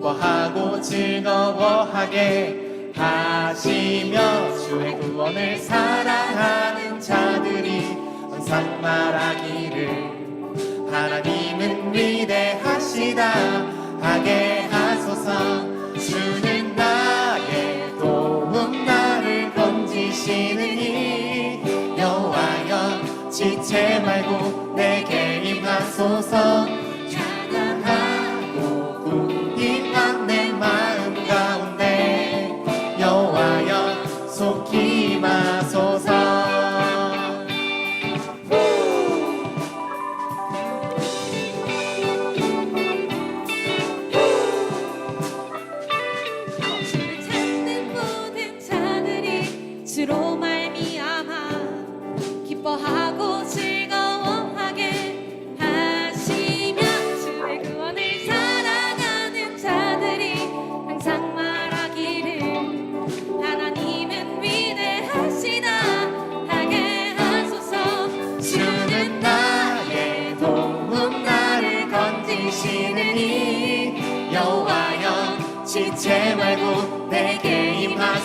기뻐하고 즐거워하게 하시며 주의 구원을 사랑하는 자들이 항상 말하기를 하나님은 위대하시다 하게 하소서. 주는 나의 도움 나를 건지시느니 여호와여 지체 말고 내게 임하소서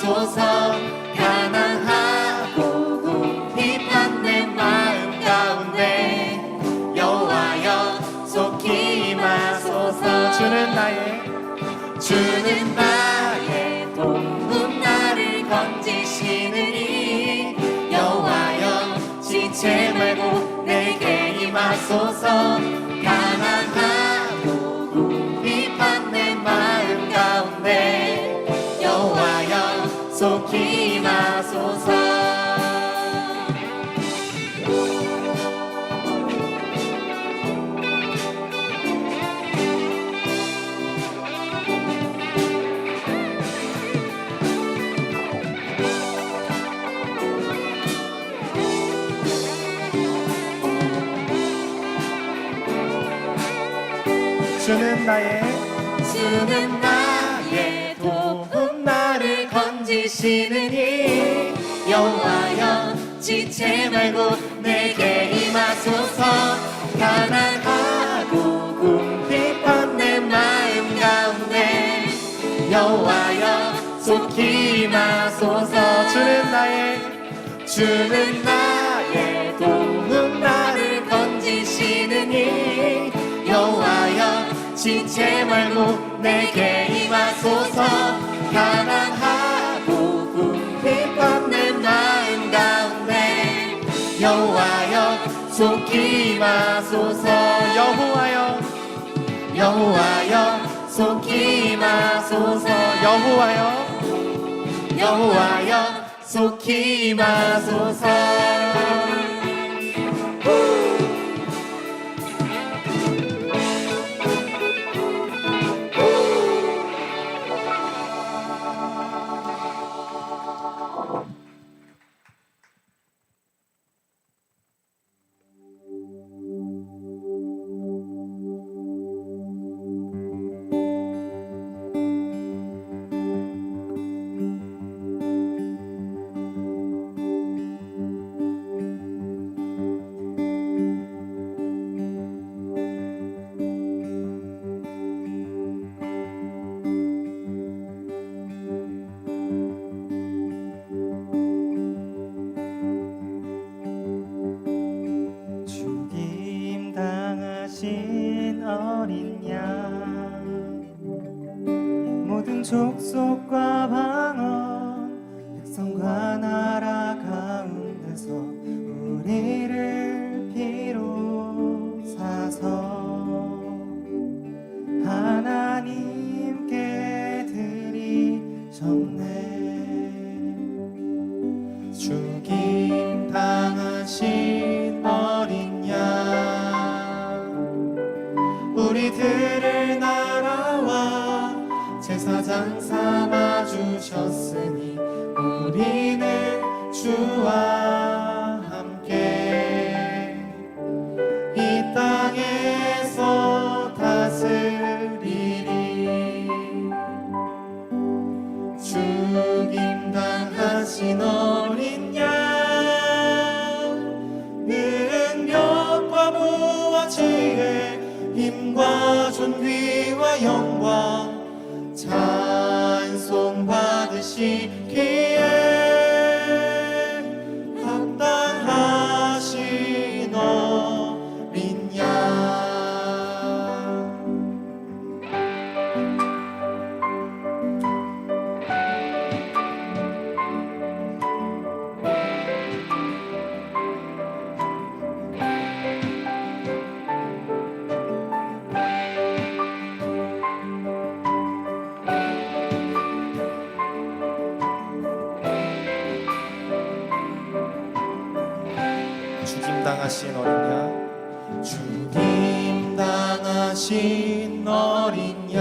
임하소서 가난하고 궁핍한 내 마음 가운데 여호와여 속히 임하소서. 주는 나의 주는 나의 도움 나를 건지시느니 여호와여 지체 말고 내게 임하소서 속히 임하소서 주는 나의 건지시느니 여호와여 지체 말고 내게 임하소서. 가난하고 궁핍한 내 마음 가운데 여호와여 속히 임하소서. 주는 나의 주는 나의 도움 나를 건지시느니 여호와여 지체 말고 내게 임하소서 여호와여 속히 임하소서 여호와여. 여호와여 속히 임하소서 여호와여. 여호와여 속히 임하소서 당하신 어린 양. 모든 족속과 방언 백성과 나라 가운데서 우리를 이 당하신 어린 양 죽임 당하신 어린 양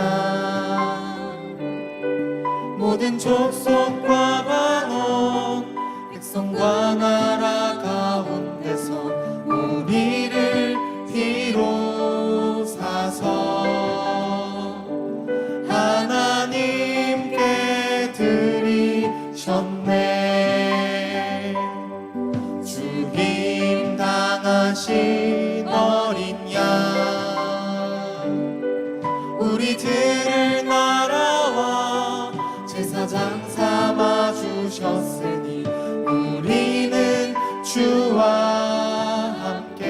모든 족속과 방언 백성과 나라 가운데서 우리를 뒤로 사서 하나님께 드리셨네. 죽임 당하신 어린 양 우리들을 나라와 제사장 삼아 주셨으니 우리는 주와 함께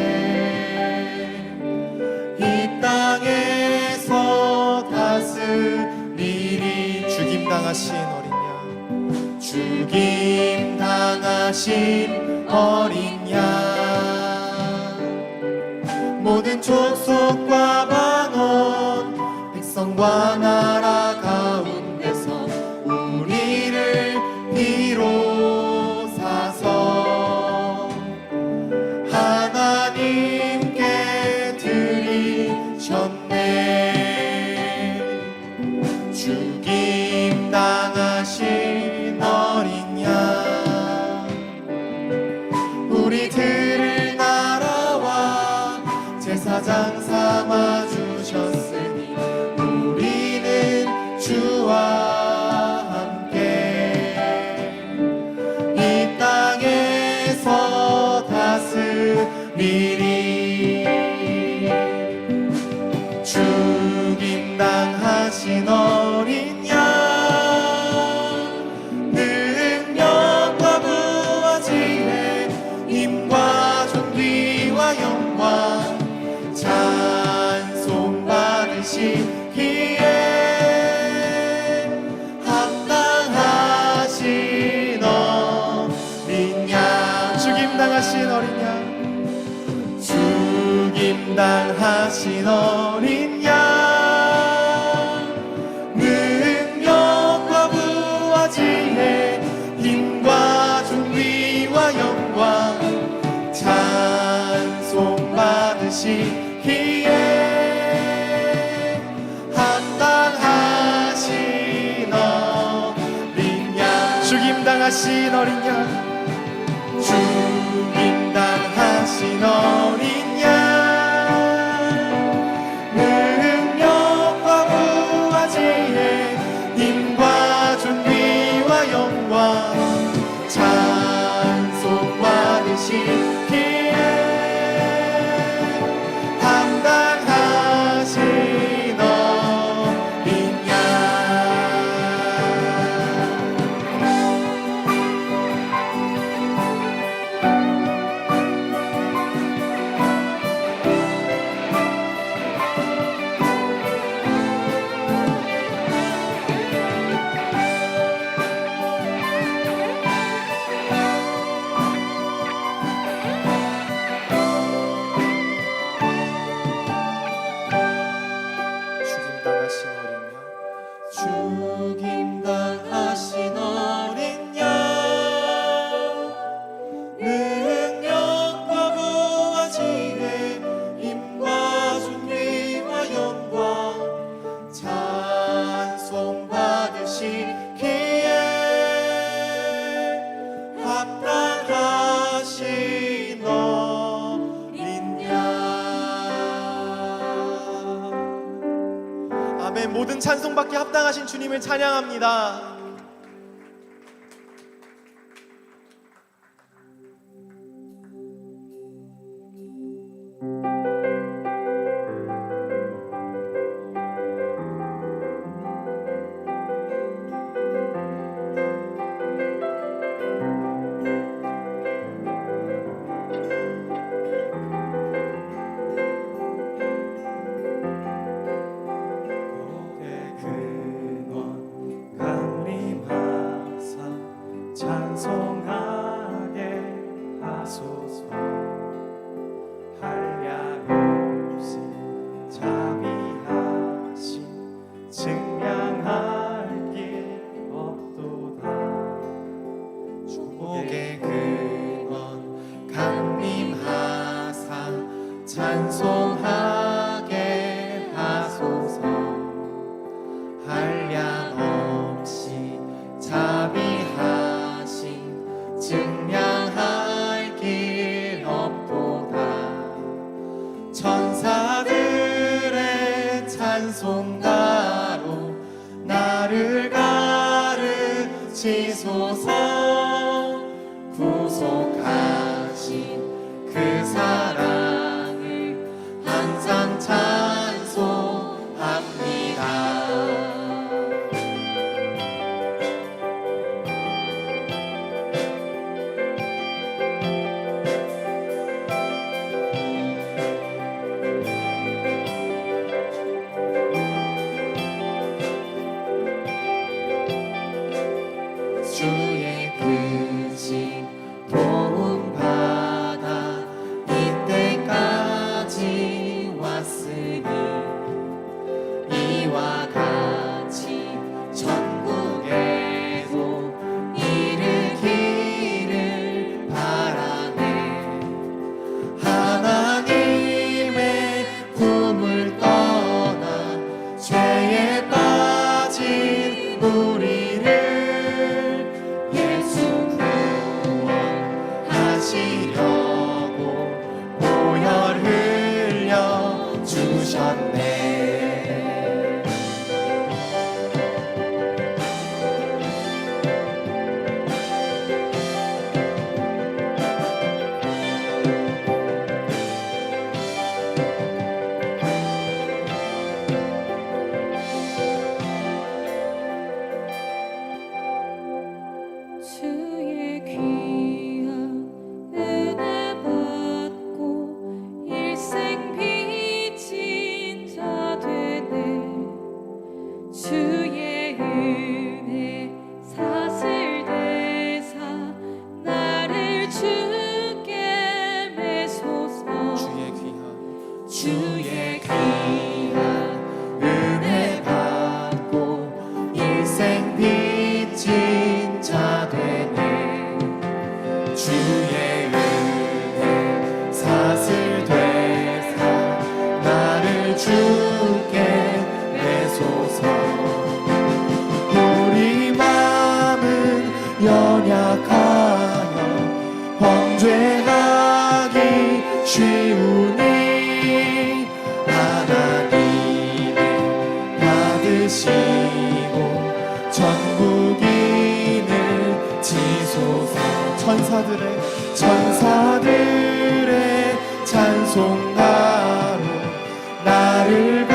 이 땅에서 다스리리 죽임 당하신 어린 양 죽임 당하신 어린 방언 백 당하신 어린 양. 능력과 부와 지혜 힘과 존귀와 영광 찬송 받으시기에 합당하신 어린 양. 죽임 당하신 어린 양. 죽임 당하신 어린 찬양받기 합당하신 주님을 찬양합니다. 지키시고 전국인을 지소서 천사들의 천사들의 찬송가로 나를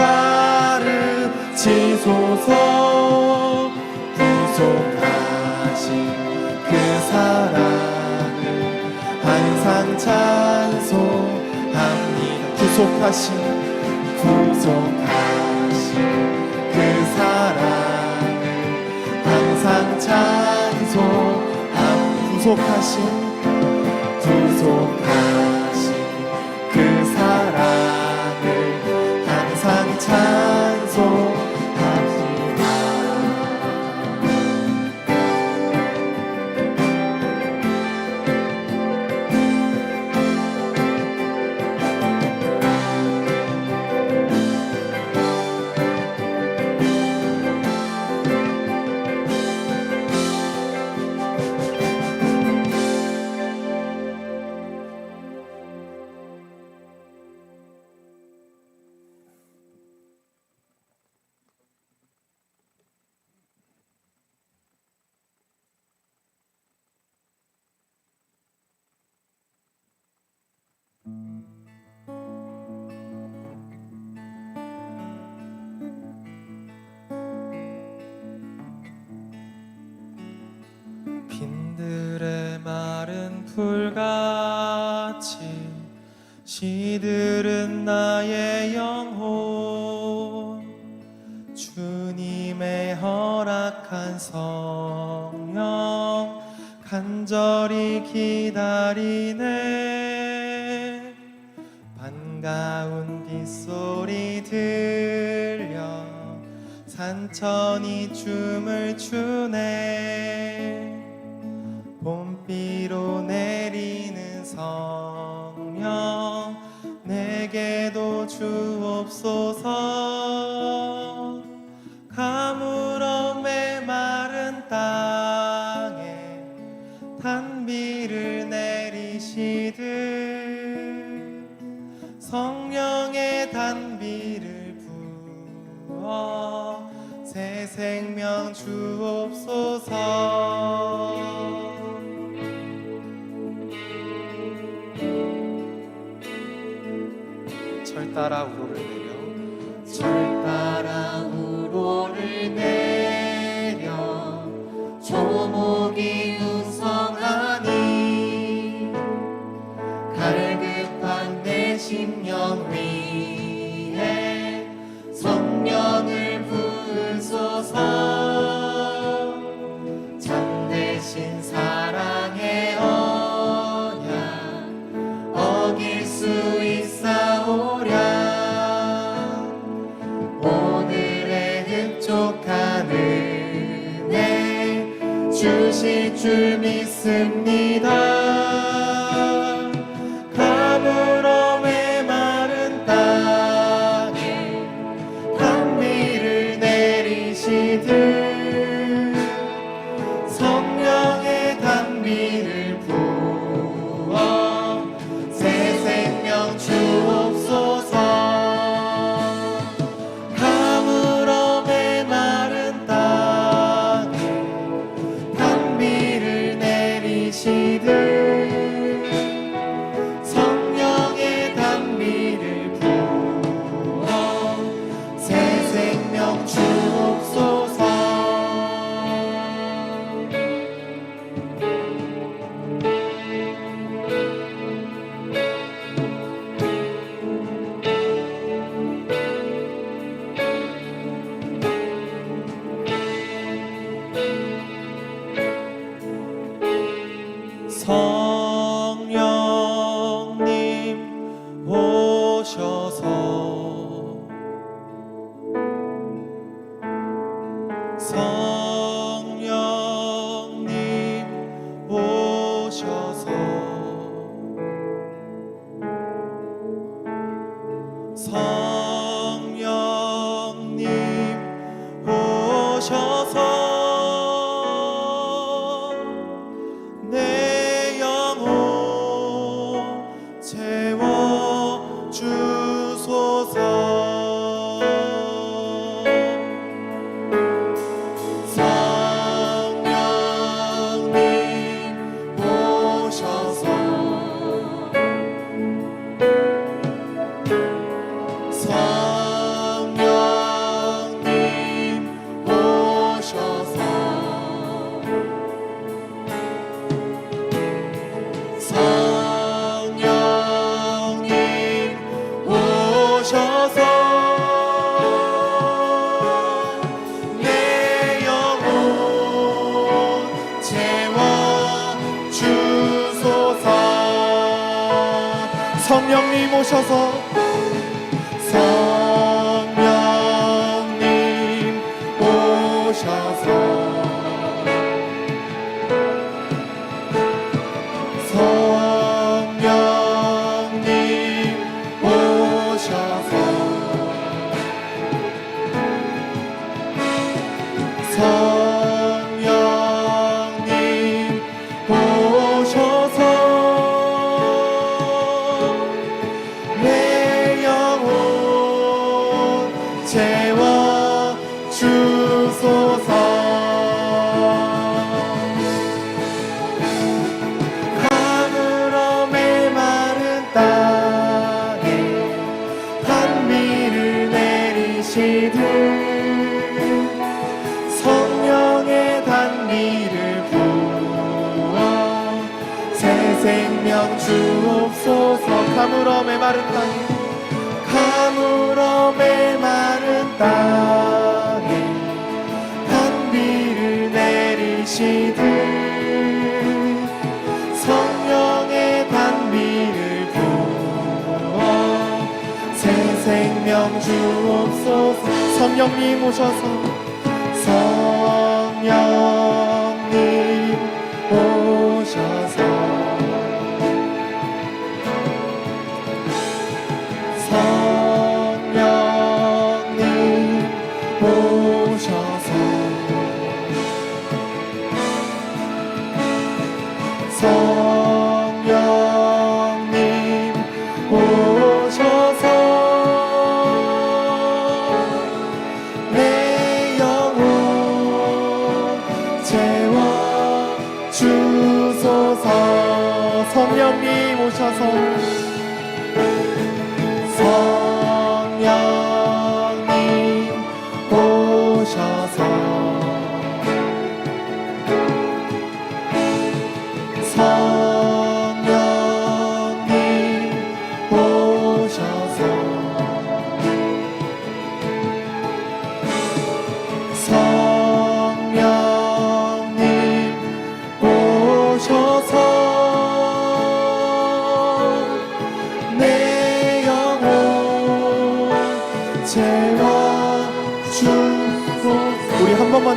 가르치소서. 구속하신 그 사랑을 항상 찬송합니다. 구속하신 구속하신. 찬송함 구속하신 구속하신 그 사랑을 항상 찬 주옵소서. 가물엄에 마른 땅에 단비를 내리시듯 성령의 단비를 부어 새 생명 주옵소서. 대신 영리 생명 주옵소서 가물어 메마른 땅에 가물어 메마른 땅에 단비를 내리시듯 성령의 단비를 부어 새 생명 주옵소서 성령님 오셔서 성령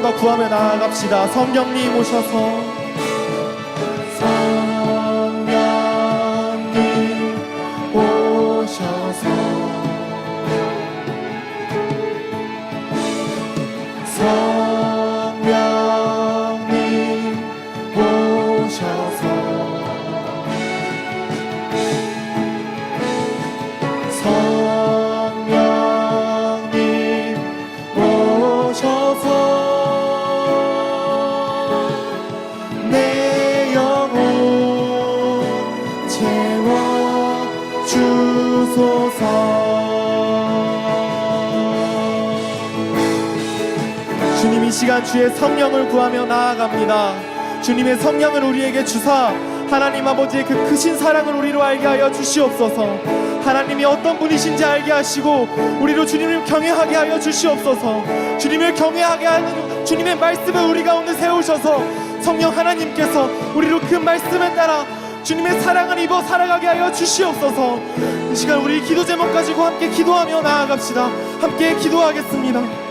더 구하며 나아갑시다. 성령님 오셔서 시간 주의 성령을 구하며 나아갑니다. 주님의 성령을 우리에게 주사 하나님 아버지의 그 크신 사랑을 우리로 알게 하여 주시옵소서. 하나님이 어떤 분이신지 알게 하시고 우리로 주님을 경외하게 하여 주시옵소서. 주님을 경외하게 하는 주님의 말씀을 우리 가운데 세우셔서 성령 하나님께서 우리로 그 말씀에 따라 주님의 사랑을 입어 살아가게 하여 주시옵소서. 이 시간 우리 기도 제목 가지고 함께 기도하며 나아갑시다. 함께 기도하겠습니다.